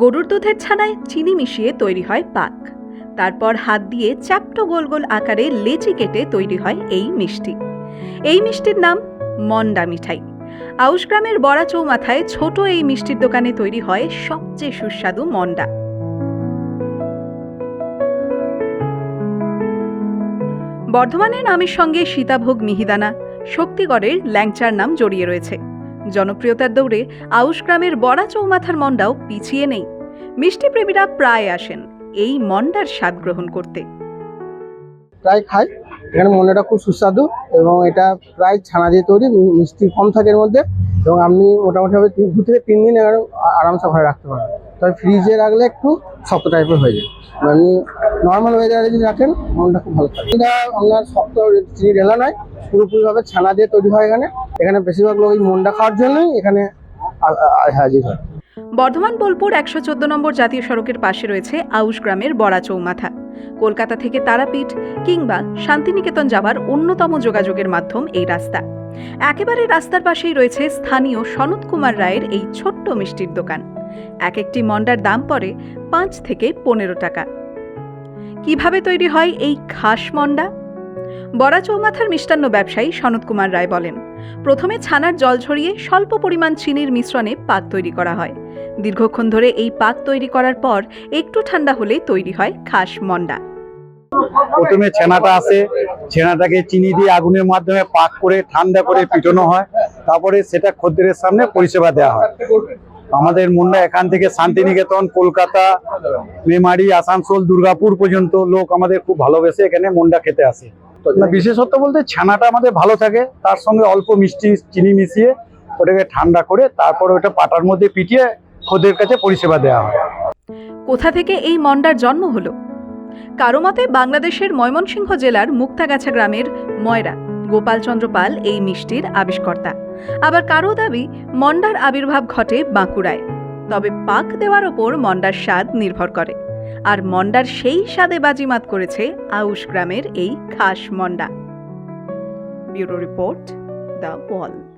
গরুর দুধের ছানায় চিনি মিশিয়ে তৈরি হয় পাক। তারপর হাত দিয়ে চ্যাপ্টো গোল গোল আকারে লেচি কেটে তৈরি হয় এই মিষ্টি। এই মিষ্টির নাম মন্ডা মিঠাই। আউশ গ্রামের বড়া চৌমাথায় ছোট এই মিষ্টির দোকানে তৈরি হয় সবচেয়ে সুস্বাদু মন্ডা। বর্ধমানের নামের সঙ্গে সীতাভোগ মিহিদানা, শক্তিগড়ের ল্যাংচার নাম জড়িয়ে রয়েছে। জনপ্রিয়তার দৌড়ে আউশ গ্রামের বড়া চৌমাথার মন্ডাও পিছিয়ে নেই। মিষ্টি প্রেমীরা প্রায় আসেন এই মন্ডার স্বাদ গ্রহণ করতে। প্রায় খাই। এখানে মন্ডাটা খুব সুস্বাদু এবং এটা প্রায় ছানা দিয়ে তৈরি, মিষ্টি কম থাকে এর মধ্যে এবং আপনি মোটামুটি ভাবে তিন- দু থেকে তিন দিন এখানে আরামসে ঘরে রাখতে পারবেন। তবে ফ্রিজে রাখলে একটু শক্ত টাইপের হয়ে যায়। মানে নর্মাল ওয়েদারে যদি রাখেন, মনটা খুব ভালো থাকে। এটা আপনার শক্ত, চিনি ঢেলা নয়, পুরোপুরিভাবে ছানা দিয়ে তৈরি হয় এখানে। এখানে বেশিরভাগ লোক এই মন্ডা খাওয়ার জন্যই এখানে হাজির হয়। বর্ধমান বোলপুর একশো চোদ্দ নম্বর জাতীয় সড়কের পাশে রয়েছে আউশ গ্রামের বড়া চৌমাথা। কলকাতা থেকে তারাপীঠ কিংবা শান্তিনিকেতন যাওয়ার অন্যতম যোগাযোগের মাধ্যম এই রাস্তা। একেবারে রাস্তার পাশেই রয়েছে স্থানীয় সনত কুমার রায়ের এই ছোট্ট মিষ্টির দোকান। এক একটি মন্ডার দাম পড়ে পাঁচ থেকে পনেরো টাকা। কীভাবে তৈরি হয় এই খাস মন্ডা? বড়া চৌমাথার মিষ্টান্ন ব্যবসায়ী সনত কুমার রায় বলেন, প্রথমে ছানার জল ঝরিয়ে স্বল্প পরিমাণ চিনির মিশ্রণে পাক তৈরি করা হয়। দীর্ঘক্ষণ ধরে এই পাক তৈরি করার পর একটু ঠান্ডা হলে তৈরি হয় খাস মন্ডা। প্রথমে ছানাটা আসে ছানাটাকে চিনি দিয়ে আগুনের মাধ্যমে পাক করে, ঠান্ডা করে পিটানো হয়। তারপরে সেটা খদ্দেরের সামনে পরিষেবা দেওয়া হয়। আমাদের মুন্ডা এখান থেকে শান্তিনিকেতন, কলকাতা, মেমারি, আসানসোল, দুর্গাপুর পর্যন্ত লোক আমাদের খুব ভালোবেসে এখানে মুন্ডা খেতে আসে। না, বিশেষত্ব বলতে ছানাটা আমাদের ভালো থাকে তার সঙ্গে অল্প মিষ্টি চিনি মিশিয়ে ওটাকে ঠান্ডা করে তারপর ওটা পাটার মধ্যে পিটিয়ে খোদের কাছে পরিষেবা দেওয়া হয়। কোথা থেকে এই মন্ডার জন্ম হলো? কারও মতে বাংলাদেশের ময়মনসিংহ জেলার মুক্তাগাছা গ্রামের ময়রা গোপালচন্দ্র পাল এই মিষ্টির আবিষ্কর্তা। আবার কারও দাবি মন্ডার আবির্ভাব ঘটে বাঁকুড়ায় তবে পাক দেওয়ার ওপর মন্ডার স্বাদ নির্ভর করে। আর মন্ডার সেই স্বাদে বাজিমাত করেছে আউশ গ্রামের এই খাস মন্ডা। Bureau report The Wall